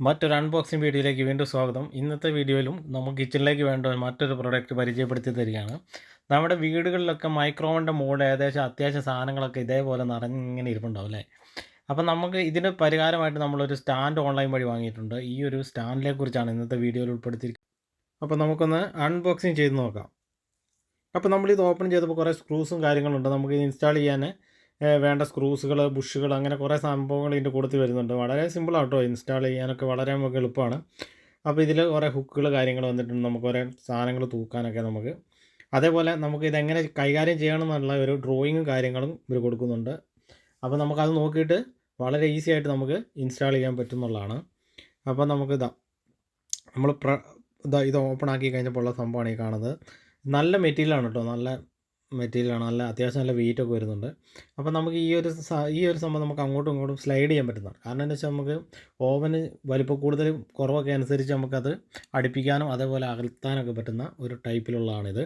മറ്റൊരു അൺബോക്സിംഗ് വീഡിയോയിലേക്ക് വീണ്ടും സ്വാഗതം. ഇന്നത്തെ വീഡിയോയിലും നമുക്ക് കിച്ചണിലേക്ക് വേണ്ട മറ്റൊരു പ്രോഡക്റ്റ് പരിചയപ്പെടുത്തി തരികയാണ്. നമ്മുടെ വീടുകളിലൊക്കെ മൈക്രോവന്റെ മോഡ് ഏകദേശം അത്യാവശ്യ സാധനങ്ങളൊക്കെ ഇതേപോലെ നിറഞ്ഞിങ്ങനെ ഇരിപ്പുണ്ടാവും അല്ലേ? അപ്പം നമുക്ക് ഇതിന് പരിഹാരമായിട്ട് നമ്മളൊരു സ്റ്റാൻഡ് ഓൺലൈൻ വഴി വാങ്ങിയിട്ടുണ്ട്. ഈ ഒരു സ്റ്റാൻഡിനെ കുറിച്ചാണ് ഇന്നത്തെ വീഡിയോയിൽ ഉൾപ്പെടുത്തിയിരിക്കുന്നത്. അപ്പോൾ നമുക്കൊന്ന് അൺബോക്സിങ് ചെയ്ത് നോക്കാം. അപ്പോൾ നമ്മളിത് ഓപ്പൺ ചെയ്തപ്പോൾ കുറേ സ്ക്രൂസും കാര്യങ്ങളുണ്ട്. നമുക്ക് ഇൻസ്റ്റാൾ ചെയ്യാൻ വേണ്ട സ്ക്രൂസുകൾ ബുഷുകൾ അങ്ങനെ കുറേ സംഭവങ്ങൾ ഇതിന്റെ കൂട്ടത്തിൽ വരുന്നുണ്ട്. വളരെ സിമ്പിളാണ് കേട്ടോ ഇൻസ്റ്റാൾ ചെയ്യാനൊക്കെ വളരെ നമുക്ക് എളുപ്പമാണ്. അപ്പോൾ ഇതിൽ കുറേ ഹുക്കുകൾ കാര്യങ്ങൾ വന്നിട്ടുണ്ട്. നമുക്ക് കുറേ സാധനങ്ങൾ തൂക്കാനൊക്കെ നമുക്ക്. അതേപോലെ നമുക്ക് ഇതെങ്ങനെ കൈകാര്യം ചെയ്യണം എന്നുള്ള ഒരു ഡ്രോയിങ്ങും കാര്യങ്ങളും ഇവർ കൊടുക്കുന്നുണ്ട്. അപ്പോൾ നമുക്കത് നോക്കിയിട്ട് വളരെ ഈസി ആയിട്ട് നമുക്ക് ഇൻസ്റ്റാൾ ചെയ്യാൻ പറ്റുന്നുള്ളതാണ്. അപ്പോൾ നമുക്ക് ഇതാ നമ്മൾ പ്ര ഇതാ ഇത് ഓപ്പൺ ആക്കി കഴിഞ്ഞപ്പോൾ ഉള്ള സംഭവമാണ് ഈ കാണുന്നത്. നല്ല മെറ്റീരിയലാണ് കേട്ടോ നല്ല മെറ്റീരിയലാണ്. നല്ല അത്യാവശ്യം നല്ല വെയിറ്റ് ഒക്കെ വരുന്നുണ്ട്. അപ്പോൾ നമുക്ക് ഈ ഒരു ഈ ഒരു സംഭവം നമുക്ക് അങ്ങോട്ടും ഇങ്ങോട്ടും സ്ലൈഡ് ചെയ്യാൻ പറ്റുന്നതാണ്. കാരണം എന്താ വെച്ചാൽ നമുക്ക് ഓവന് വലിപ്പം കൂടുതൽ കുറവൊക്കെ അനുസരിച്ച് നമുക്കത് അടുപ്പിക്കാനും അതേപോലെ അകൽത്താനൊക്കെ പറ്റുന്ന ഒരു ടൈപ്പിലുള്ളതാണിത്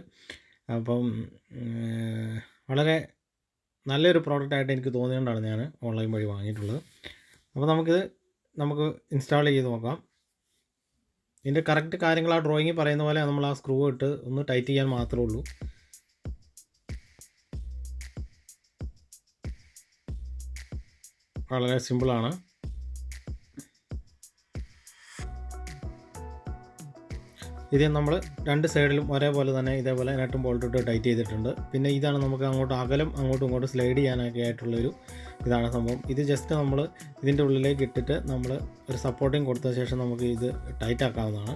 അപ്പം വളരെ നല്ലൊരു പ്രോഡക്റ്റായിട്ട് എനിക്ക് തോന്നിയതുകൊണ്ടാണ് ഞാൻ ഓൺലൈൻ വഴി വാങ്ങിയിട്ടുള്ളത്. അപ്പോൾ നമുക്കിത് നമുക്ക് ഇൻസ്റ്റാൾ ചെയ്ത് നോക്കാം. ഇതിന്റെ കറക്റ്റ് കാര്യങ്ങൾ ആ ഡ്രോയിങ്ങിൽ പറയുന്ന പോലെ നമ്മൾ ആ സ്ക്രൂ ഇട്ട് ഒന്ന് ടൈറ്റ് ചെയ്യാൻ മാത്രമേ ഉള്ളൂ. വളരെ സിമ്പിളാണ്. ഇത് നമ്മൾ രണ്ട് സൈഡിലും ഒരേപോലെ തന്നെ ഇതേപോലെ നട്ടും ബോൾട്ടിട്ട് ടൈറ്റ് ചെയ്തിട്ടുണ്ട്. പിന്നെ ഇതാണ് നമുക്ക് അങ്ങോട്ട് അകലം അങ്ങോട്ടും ഇങ്ങോട്ടും സ്ലൈഡ് ചെയ്യാനൊക്കെ ആയിട്ടുള്ളൊരു ഇതാണ് സംഭവം. ഇത് ജസ്റ്റ് നമ്മൾ ഇതിന്റെ ഉള്ളിലേക്ക് ഇട്ടിട്ട് നമ്മൾ ഒരു സപ്പോർട്ടിങ് കൊടുത്ത ശേഷം നമുക്ക് ഇത് ടൈറ്റ് ആക്കാവുന്നതാണ്.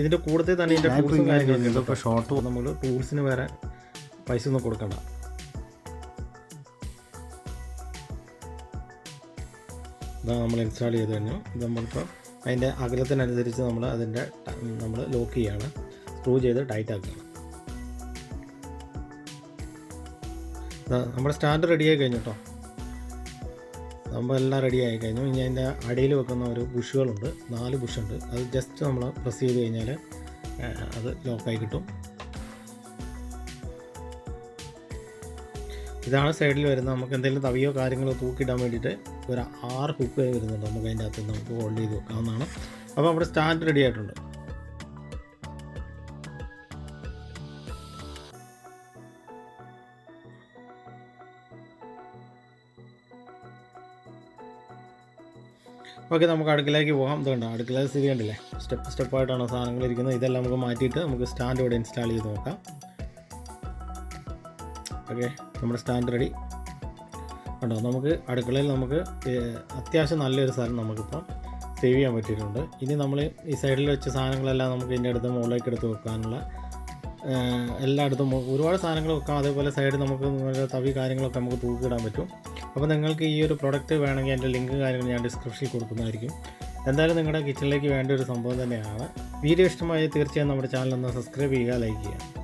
ഇതിന്റെ കൂടത്തിൽ തന്നെ ഇതിന്റെ ടൂൾസും കാര്യങ്ങളൊക്കെ ഉണ്ട് ഇപ്പോൾ ഷോർട്ട് നമ്മൾ ടൂൾസിന് വേറെ പൈസ ഒന്നും കൊടുക്കണ്ട. ഇതാ നമ്മൾ ഇൻസ്റ്റാൾ ചെയ്ത് കഴിഞ്ഞു. ഇത് നമ്മളിപ്പോൾ അതിന്റെ അകലത്തിനനുസരിച്ച് നമ്മൾ അതിന്റെ നമ്മൾ ലോക്ക് ചെയ്യുകയാണ് സ്ക്രൂ ചെയ്ത് ടൈറ്റ് ആക്കുകയാണ്. ദാ നമ്മുടെ സ്റ്റാൻഡ് റെഡിയായി കഴിഞ്ഞു കേട്ടോ നമ്മളെല്ലാം റെഡി ആയി കഴിഞ്ഞു. ഇനി അതിന്റെ അടിയിൽ വെക്കുന്ന ഒരു ബുഷുകളുണ്ട് നാല് ബുഷുണ്ട് അത് ജസ്റ്റ് നമ്മൾ പ്രസ് ചെയ്ത് കഴിഞ്ഞാൽ അത് ലോക്കായി കിട്ടും. ഇതാണ് സൈഡിൽ വരുന്നത് നമുക്ക് എന്തെങ്കിലും തവിയോ കാര്യങ്ങളോ തൂക്കിയിടാൻ വേണ്ടിയിട്ട് ഒരു ആറ് ഹുക്ക് വരുന്നുണ്ട്. നമുക്ക് അതിന്റെ അകത്ത് നമുക്ക് ഹോൾഡ് ചെയ്ത് വെക്കാവുന്നതാണ്. അപ്പോൾ അവിടെ സ്റ്റാൻഡ് റെഡി ആയിട്ടുണ്ട്. ഓക്കെ നമുക്ക് അടുക്കളയിലേക്ക് പോകാം. ഇതുണ്ട് അടുക്കള സ്ഥിതി കണ്ടില്ലേ? സ്റ്റെപ്പ് സ്റ്റെപ്പായിട്ടാണ് സാധനങ്ങൾ ഇരിക്കുന്നത്. ഇതെല്ലാം നമുക്ക് മാറ്റിയിട്ട് നമുക്ക് സ്റ്റാൻഡ് ഇവിടെ ഇൻസ്റ്റാൾ ചെയ്ത് നോക്കാം. ഓക്കെ നമ്മുടെ സ്റ്റാൻഡ് റെഡി ഉണ്ടോ നമുക്ക് അടുക്കളയിൽ നമുക്ക് അത്യാവശ്യം നല്ലൊരു സ്ഥലം നമുക്കിപ്പം സേവ് ചെയ്യാൻ പറ്റിയിട്ടുണ്ട്. ഇനി നമ്മൾ ഈ സൈഡിൽ വെച്ച സാധനങ്ങളെല്ലാം നമുക്ക് ഇതിന്റെ അടുത്ത് മുകളിലേക്ക് എടുത്ത് വെക്കാനുള്ള എല്ലായിടത്തും ഒരുപാട് സാധനങ്ങൾ വെക്കാം. അതേപോലെ സൈഡിൽ നമുക്ക് തവി കാര്യങ്ങളൊക്കെ നമുക്ക് തൂക്കിയിടാൻ പറ്റും. അപ്പോൾ നിങ്ങൾക്ക് ഈ ഒരു പ്രൊഡക്റ്റ് വേണമെങ്കിൽ എന്റെ ലിങ്ക് കാര്യങ്ങൾ ഞാൻ ഡിസ്ക്രിപ്ഷനിൽ കൊടുക്കുന്നതായിരിക്കും. എന്തായാലും നിങ്ങളുടെ കിച്ചണിലേക്ക് വേണ്ട ഒരു സംഭവം തന്നെയാണ്. വീഡിയോ ഇഷ്ടമായ തീർച്ചയായും നമ്മുടെ ചാനൽ ഒന്ന് സബ്സ്ക്രൈബ് ചെയ്യുക ലൈക്ക് ചെയ്യുക.